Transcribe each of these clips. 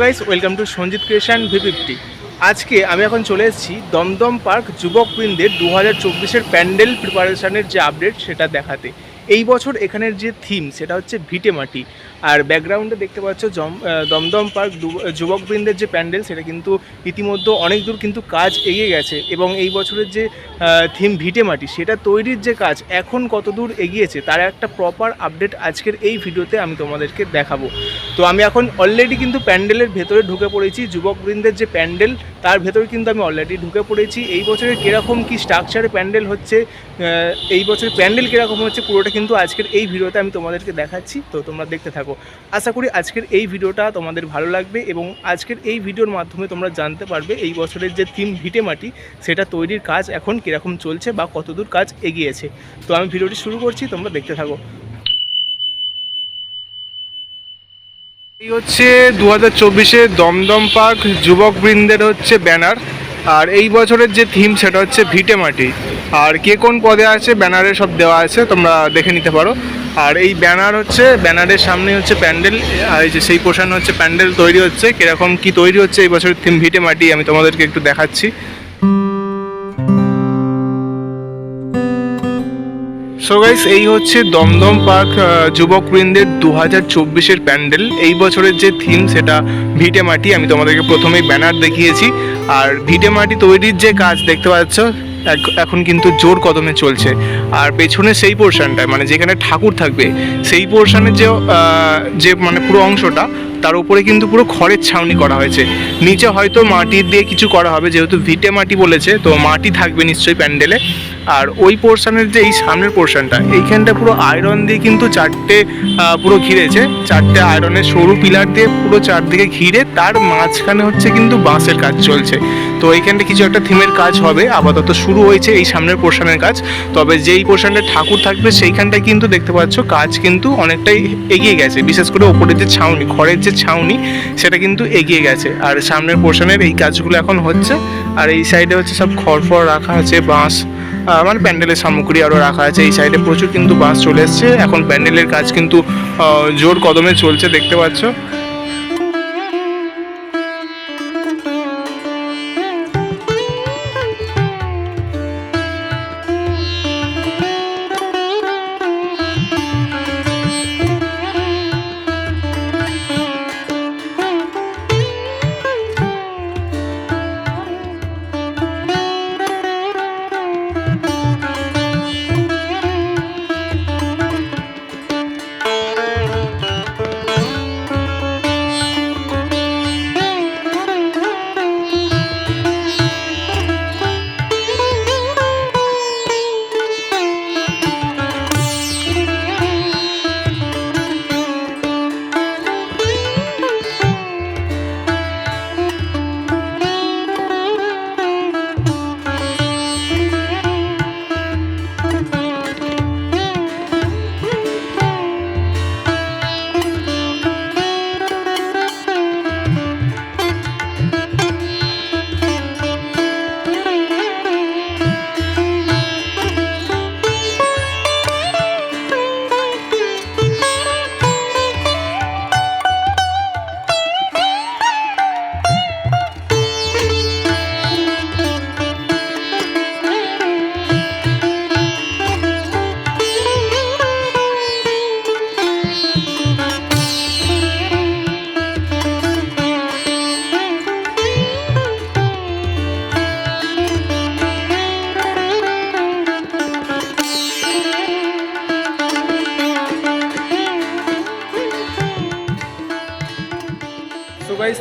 Guys welcome to Sanjit creation V fifty আজকে আমি এখন চলে এসেছি দমদম পার্ক যুবকবৃন্দের দু হাজার চব্বিশের প্যান্ডেল প্রিপারেশানের যে আপডেট সেটা দেখাতে। এই বছর এখানের যে থিম সেটা হচ্ছে ভিটে মাটি আর ব্যাকগ্রাউন্ডে দেখতে পাচ্ছ দমদম পার্ক যুবকবৃন্দের যে প্যান্ডেল, সেটা কিন্তু ইতিমধ্যে অনেক দূর কিন্তু কাজ এগিয়ে গেছে এবং এই বছরের যে থিম ভিটে মাটি, সেটা তৈরির যে কাজ এখন কত দূর এগিয়েছে, তার একটা প্রপার আপডেট আজকের এই ভিডিওতে আমি তোমাদেরকে দেখাবো। তো আমি এখন অলরেডি কিন্তু প্যান্ডেলের ভেতরে ঢুকে পড়েছি, যুবকবৃন্দের যে প্যান্ডেল, তার ভেতরে কিন্তু আমি অলরেডি ঢুকে পড়েছি। এই বছরের কীরকম কী স্ট্রাকচারে প্যান্ডেল হচ্ছে এই বছরের প্যান্ডেল কীরকম হচ্ছে, পুরোটা কিন্তু আজকের এই ভিডিওতে আমি তোমাদেরকে দেখাচ্ছি, তো তোমরা দেখতে থাকো। আশা করি আজকের এই ভিডিওটা তোমাদের ভালো লাগবে এবং আজকের এই ভিডিওর মাধ্যমে তোমরা জানতে পারবে এই বছরের যে থিম ভিটে মাটি, সেটা তৈরির কাজ এখন কীরকম চলছে বা কতদূর কাজ এগিয়েছে। তো আমি ভিডিওটি শুরু করছি, তোমরা দেখতে থাকো। এই হচ্ছে দু হাজার দমদম পার্ক যুবকবৃন্দের হচ্ছে ব্যানার। আর এই বছরের যে থিম সেটা হচ্ছে ভিটে মাটি। আর কে কোন পদে আছে, ব্যানারে সব দেওয়া আছে, তোমরা দেখে নিতে পারো। আর এই ব্যানার হচ্ছে, ব্যানারের সামনে হচ্ছে প্যান্ডেল এই যে সেই পোষণ হচ্ছে, প্যান্ডেল তৈরি হচ্ছে। কীরকম কি তৈরি হচ্ছে এই বছরের থিম ভিটে মাটি, আমি তোমাদেরকে একটু দেখাচ্ছি। সো গাইস এই হচ্ছে দমদম পার্ক আহ, যুবকবৃন্দের দু হাজার চব্বিশের প্যান্ডেল। এই বছরের যে থিম সেটা ভিটে মাটি আমি তোমাদেরকে প্রথমেই ব্যানার দেখিয়েছি। আর ভিটে মাটি তৈরির যে কাজ দেখতে পাচ্ছ এখন কিন্তু জোর কদমে চলছে। আর পেছনে সেই পোর্শনটায় মানে যেখানে ঠাকুর থাকবে সেই পোর্শনের যে যে মানে পুরো অংশটা তার উপরে কিন্তু পুরো খড়ের ছাউনি করা হয়েছে। নিচে হয়তো মাটির দিয়ে কিছু করা হবে যেহেতু ভিটে মাটি বলেছে তো মাটি থাকবে নিশ্চয়ই প্যান্ডেলে। আর ওই পোর্শনের যে এই সামনের পোর্শনটা এইখানটা পুরো আয়রন দিয়ে কিন্তু চারটে পুরো ঘিরেছে। চারটে আয়রনের সরু পিলার দিয়ে পুরো চারদিকে ঘিরে তার মাঝখানে হচ্ছে কিন্তু বাঁশের কাজ চলছে। তো এইখানটা কিছু একটা থিমের কাজ হবে, আপাতত শুরু হয়েছে এই সামনের পোর্শনের কাজ। তবে যেই পোর্শনটা ঠাকুর থাকবে সেইখানটায় কিন্তু দেখতে পাচ্ছ কাজ কিন্তু অনেকটাই এগিয়ে গেছে। বিশেষ করে ওপরের যে ছাউনি, ঘরের যে ছাউনি, সেটা কিন্তু এগিয়ে গেছে। আর সামনের পোর্শনের এই কাজগুলো এখন হচ্ছে। আর এই সাইডে হচ্ছে সব খড় রাখা আছে, বাঁশ মানে প্যান্ডেলের সামগ্রী আরও রাখা আছে, এই সাইডে প্রচুর কিন্তু বাস চলে এসছে। এখন প্যান্ডেলের কাজ কিন্তু জোর কদমে চলছে, দেখতে পাচ্ছ।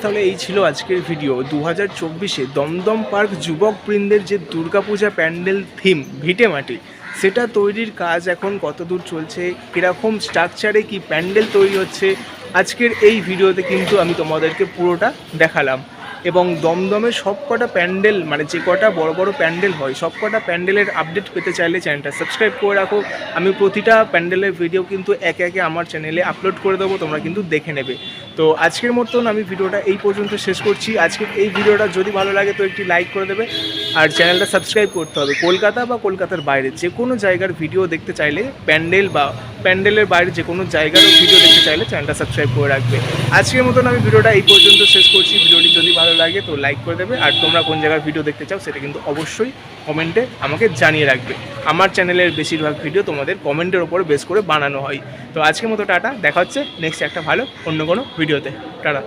তাহলে এই ছিল আজকের ভিডিও দু হাজার চব্বিশে দমদম পার্ক যুবকবৃন্দের যে দুর্গাপূজা প্যান্ডেল থিম ভিটে মাটি, সেটা তৈরির কাজ এখন কতদূর চলছে, কীরকম স্ট্রাকচারে কি প্যান্ডেল তৈরি হচ্ছে, আজকের এই ভিডিওতে কিন্তু আমি তোমাদেরকে পুরোটা দেখালাম। এবং দমদমে সব কটা প্যান্ডেল মানে যে কটা বড় বড় প্যান্ডেল হয় সব কটা প্যান্ডেলের আপডেট পেতে চাইলে চ্যানেলটা সাবস্ক্রাইব করে রাখো। আমি প্রতিটা প্যান্ডেলের ভিডিও কিন্তু একে একে আমার চ্যানেলে আপলোড করে দেবো, তোমরা কিন্তু দেখে নেবে। তো আজকের মতন আমি ভিডিওটা এই পর্যন্ত শেষ করছি। আজকের এই ভিডিওটা যদি ভালো লাগে তো একটি লাইক করে দেবে আর চ্যানেলটা সাবস্ক্রাইব করতে হবে। কলকাতা বা কলকাতার বাইরে যে কোনো জায়গার ভিডিও দেখতে চাইলে প্যান্ডেল বা প্যান্ডেলের বাইরে যে কোনো জায়গারও ভিডিও দেখতে চাইলে চ্যানেলটা সাবস্ক্রাইব করে রাখবে। আজকের মতন আমি ভিডিওটা এই পর্যন্ত শেষ করছি। ভিডিওটি যদি ভালো লাগে তো লাইক করে দেবে। আর তোমরা কোন জায়গার ভিডিও দেখতে চাও সেটা কিন্তু অবশ্যই কমেন্টে আমাকে জানিয়ে রাখবে। আমার চ্যানেলের বেশিরভাগ ভিডিও তোমাদের কমেন্টের ওপরে বেস করে বানানো হয়। তো আজকের মতো টাটা, দেখা হচ্ছে নেক্সট একটা ভালো অন্য কোনো ভিডিওতে টাটা।